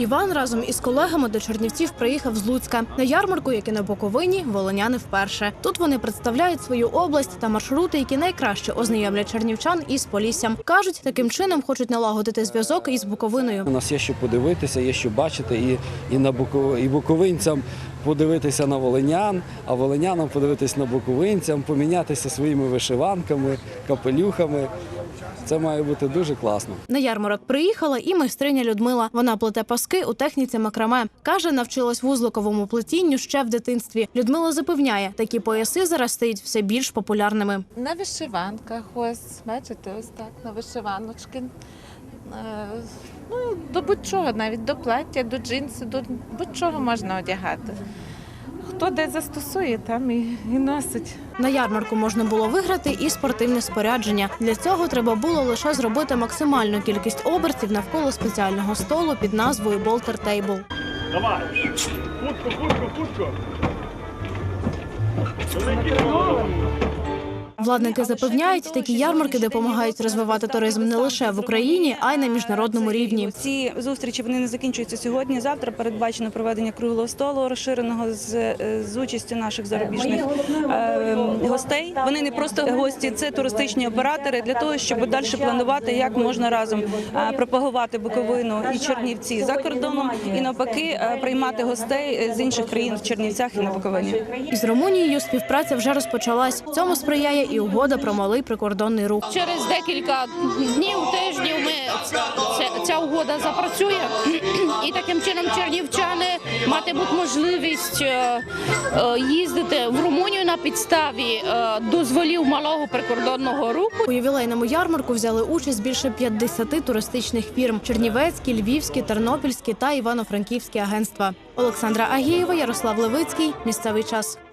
Іван разом із колегами до Чернівців приїхав з Луцька на ярмарку, як і на Буковині, волиняни вперше. Тут вони представляють свою область та маршрути, які найкраще ознайомлять чернівчан із Поліссям. кажуть, таким чином хочуть налагодити зв'язок із Буковиною. У нас є що подивитися, є що бачити, і, і на Буку, і буковинцям подивитися на волинян, а волинянам подивитися на буковинцям, помінятися своїми вишиванками, капелюхами. Це має бути дуже класно. На ярмарок приїхала і майстриня Людмила. Вона плете паски у техніці макраме. Каже, навчилась вузликовому плетінню ще в дитинстві. Людмила запевняє, такі пояси зараз стають все більш популярними. На вишиванках, ось, бачите, ось так, на вишиваночки. Е, Ну, до будь-чого, навіть до плаття, до джинсу, до будь-чого можна одягати. Хто де застосує, там і, і носить. На ярмарку можна було виграти і спортивне спорядження. Для цього треба було лише зробити максимальну кількість обертів навколо спеціального столу під назвою Болтер Тейбл. Давай. Хутко, хутко, хутко. Владники запевняють, такі ярмарки допомагають розвивати туризм не лише в Україні, а й на міжнародному рівні. Ці зустрічі вони не закінчуються сьогодні. Завтра передбачено проведення круглого столу, розширеного з, е, з участю наших зарубіжних е, гостей. Вони не просто гості, це туристичні оператори для того, щоб далі планувати, як можна разом е, пропагувати Буковину і Чернівці за кордоном, і навпаки е, приймати гостей з інших країн в Чернівцях і на Буковині. Із Румунією співпраця вже розпочалась. Цьому сприяє і угода про малий прикордонний рух. Через декілька днів, тижнів ми ця, ця угода запрацює, і таким чином чернівчани матимуть можливість е, е, їздити в Румунію на підставі е, дозволів малого прикордонного руху. У ювілейному ярмарку взяли участь більше 50 туристичних фірм: Чернівецькі, Львівські, Тернопільські та Івано-Франківські агентства. Олександра Агієва, Ярослав Левицький. Місцевий час.